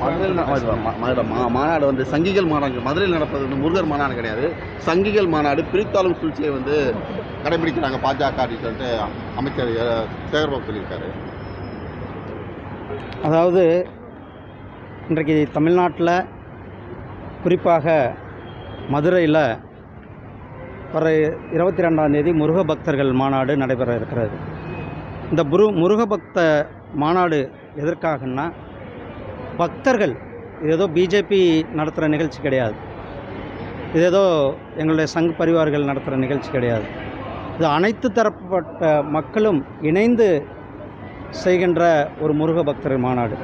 மதுரையில் மா- மாநாடு வந்து சங்கிகள் மாநாடு மதுரையில் நடப்பது வந்து முருகர் மாநாடு கிடையாது. சங்கிகள் மாநாடு பிரித்தாளும் சூழ்ச்சியை வந்து கடைபிடிக்கிறாங்க பாஜக அப்படின்னு சொல்லிட்டு அமைச்சர் சேகர்பாபு சொல்லியிருக்காரு. அதாவது இன்றைக்கு தமிழ்நாட்டில் குறிப்பாக மதுரையில் வர இருபத்தி ரெண்டாம் தேதி முருக பக்தர்கள் மாநாடு நடைபெற இருக்கிறது. இந்த முரு முருக பக்த மாநாடு எதற்காகன்னா பக்தர்கள் இது ஏதோ பிஜேபி நடத்துகிற நிகழ்ச்சி கிடையாது. இது ஏதோ எங்களுடைய சங் பரிவார்கள் நடத்துகிற நிகழ்ச்சி கிடையாது. இது அனைத்து தரப்பட்ட மக்களும் இணைந்து செய்கின்ற ஒரு முருக பக்தர் மாநாடு.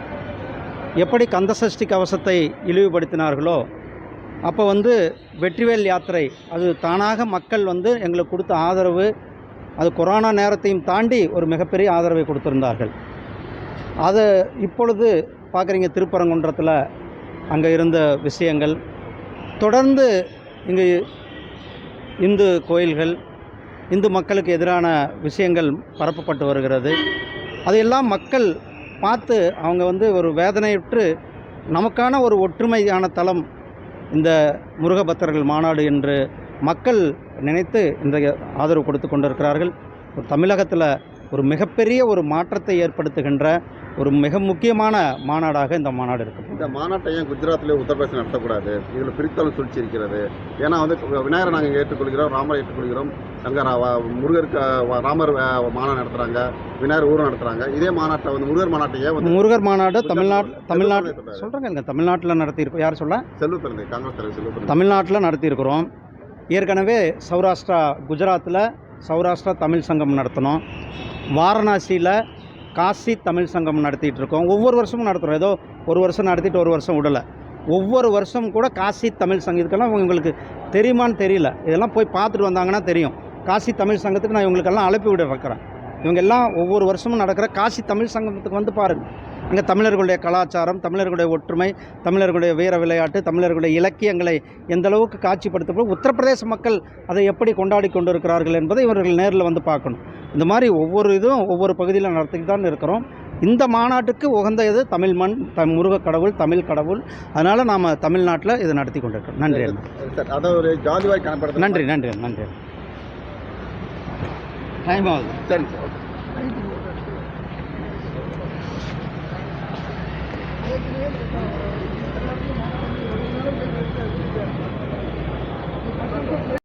எப்படி கந்தசஷ்டி கவசத்தை இழிவுபடுத்தினார்களோ அப்போ வந்து வெற்றிவேல் யாத்திரை அது தானாக மக்கள் வந்து எங்களுக்கு கொடுத்த ஆதரவு அது கொரோனா நேரத்தையும் தாண்டி ஒரு மிகப்பெரிய ஆதரவை கொடுத்திருந்தார்கள். அதை இப்பொழுது பார்க்குறீங்க திருப்பரங்குன்றத்தில் அங்கே இருந்த விஷயங்கள். தொடர்ந்து இங்கே இந்து கோயில்கள் இந்து மக்களுக்கு எதிரான விஷயங்கள் பரப்பப்பட்டு வருகிறது. அதையெல்லாம் மக்கள் பார்த்து அவங்க வந்து ஒரு வேதனையுற்று நமக்கான ஒரு ஒற்றுமையான தலம் இந்த முருகபக்தர்கள் மாநாடு என்று மக்கள் நினைத்து இந்த ஆதரவு கொடுத்து கொண்டிருக்கிறார்கள். தமிழகத்தில் ஒரு மிகப்பெரிய ஒரு மாற்றத்தை ஏற்படுத்துகின்ற ஒரு மிக முக்கியமான மாநாடாக இந்த மாநாடு இருக்குது. இந்த மாநாட்டை ஏன் குஜராத்லேயே உத்தரப்பிரதேசம் நடத்தக்கூடாது? இதில் பிரித்தாளும் சூழ்ச்சி இருக்கிறது ஏன்னா வந்து விநாயகரை நாங்கள் ஏற்றுக்கொள்கிறோம் ராமரை ஏற்றுக்கொள்கிறோம் அங்கே முருகருக்கு ராமர் மாநாடு நடத்துகிறாங்க விநாயகர் ஊரம் நடத்துகிறாங்க இதே மாநாட்டை வந்து முருகர் மாநாட்டையே வந்து முருகர் மாநாடு தமிழ்நாட்டு சொல்றாரு. சொல்கிறேங்க தமிழ்நாட்டில் நடத்தியிருக்கோம் யார் சொல்ல? செல்வ பிறந்தை காங்கிரஸ் தலைவர் செல்வ பிறந்தை. தமிழ்நாட்டில் நடத்தியிருக்கிறோம். ஏற்கனவே சௌராஷ்டிரா குஜராத்தில் சௌராஷ்டிரா தமிழ் சங்கம் நடத்தினோம் வாரணாசியில் காசி தமிழ் சங்கம் நடத்திட்டு இருக்கோம். ஒவ்வொரு வருஷமும் நடத்துகிறோம் ஏதோ ஒரு வருஷம் நடத்திட்டு ஒரு வருஷம் விடலை. ஒவ்வொரு வருஷம் கூட காசி தமிழ் சங்கம் இதுக்கெல்லாம் உங்களுக்கு தெரியுமான்னு தெரியல. இதெல்லாம் போய் பார்த்துட்டு வந்தாங்கன்னா தெரியும். காசி தமிழ் சங்கத்துக்கு நான் இவங்களுக்கெல்லாம் அழைப்பு விட வைக்கிறேன். இவங்க எல்லாம் ஒவ்வொரு வருஷமும் நடக்கிற காசி தமிழ் சங்கத்துக்கு வந்து பாருங்கள் அங்கே தமிழர்களுடைய கலாச்சாரம் தமிழர்களுடைய ஒற்றுமை தமிழர்களுடைய வீர விளையாட்டு தமிழர்களுடைய இலக்கியங்களை எந்த அளவுக்கு காட்சிப்படுத்தப்போ உத்தரப்பிரதேச மக்கள் அதை எப்படி கொண்டாடி கொண்டிருக்கிறார்கள் என்பதை இவர்கள் நேரில் வந்து பார்க்கணும். இந்த மாதிரி ஒவ்வொரு இதுவும் ஒவ்வொரு பகுதியில் நடத்திட்டு தான் இருக்கிறோம். இந்த மாநாட்டுக்கு உகந்த இது தமிழ் மண் த முருகக் கடவுள் தமிழ் கடவுள். அதனால் நாம் தமிழ்நாட்டில் இதை நடத்தி கொண்டிருக்கிறோம். நன்றி அண்ணா. சார் அதாவது ஒரு ஜாதிவாய் கணப்படுத்த நன்றி நன்றி நன்றி. டைம் ஆகுது. சரிங்க சார் ஓகே.